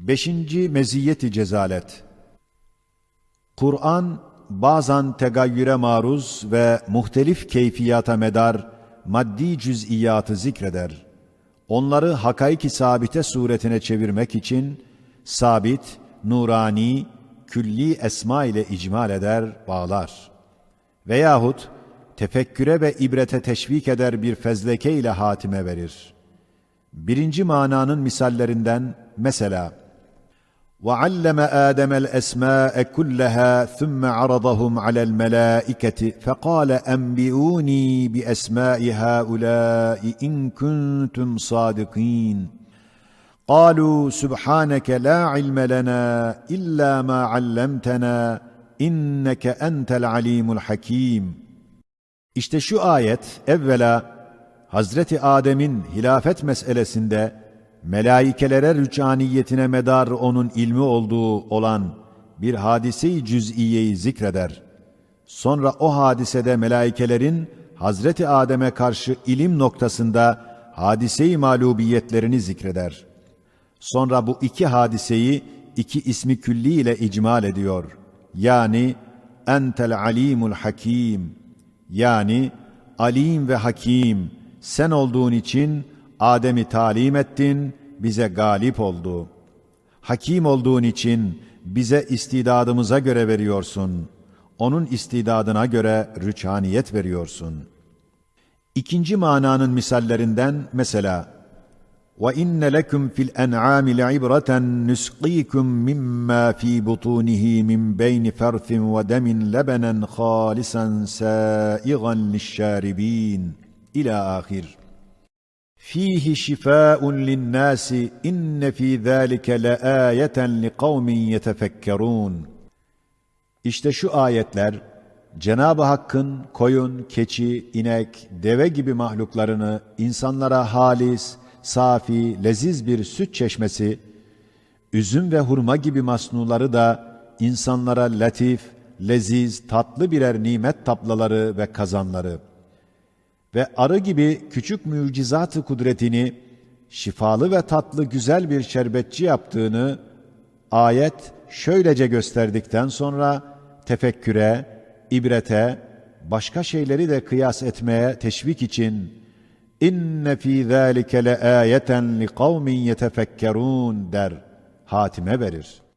Beşinci meziyeti cezalet. Kur'an bazen tegayyüre maruz ve muhtelif keyfiyata medar maddi cüz'iyatı zikreder. Onları hakaiki sabite suretine çevirmek için sabit, nurani, külli esma ile icmal eder, bağlar. Veyahut tefekküre ve ibrete teşvik eder bir fezleke ile hatime verir. Birinci mananın misallerinden mesela وعلم آدم الأسماء كلها ثم عرضهم على الملائكة فقال أنبئوني بأسماء هؤلاء إن كنتم صادقين. قالوا سبحانك لا علم لنا إلا ما علمتنا إنك أنت العليم الحكيم. İşte şu ayet evvela Hazreti Adem'in hilafet meselesinde melaikelere rüçhaniyetine medar onun ilmi olduğu olan bir hadise-i cüz'iyeyi zikreder. Sonra o hadisede melaikelerin Hazreti Adem'e karşı ilim noktasında hadise-i mağlubiyetlerini zikreder. Sonra bu iki hadiseyi iki ismi külli ile icmal ediyor. Yani entel alimul hakim yani alim ve hakim sen olduğun için Adem'i talim ettin, bize galip oldu. Hakim olduğun için bize istidadımıza göre veriyorsun. Onun istidadına göre rüçhaniyet veriyorsun. İkinci mananın misallerinden mesela وَإِنَّ لَكُمْ فِي الْأَنْعَامِ لَعِبْرَةً نُسْقِيكُم مِّمَّا فِي بُطُونِهِ مِن بَيْنِ فَرْثٍ وَدَمٍ لَبَنًا خَالِصًا سَائِغًا لِلشَّارِبِينَ İlâ ahir. فِيهِ شِفَاءٌ لِلنَّاسِ إِنَّ فِي ذَٰلِكَ لَآيَةً لِقَوْمٍ يَتَفَكَّرُونَ İşte şu ayetler, Cenab-ı Hakk'ın koyun, keçi, inek, deve gibi mahluklarını insanlara halis, safi, leziz bir süt çeşmesi, üzüm ve hurma gibi masnuları da insanlara latif, leziz, tatlı birer nimet taplaları ve kazanları Ve arı gibi küçük mucizat-ı kudretini şifalı ve tatlı güzel bir şerbetçi yaptığını ayet şöylece gösterdikten sonra tefekküre, ibrete, başka şeyleri de kıyas etmeye teşvik için inne fî zâlike le âyeten li kavmin yetefekkerûn der, hatime verir.''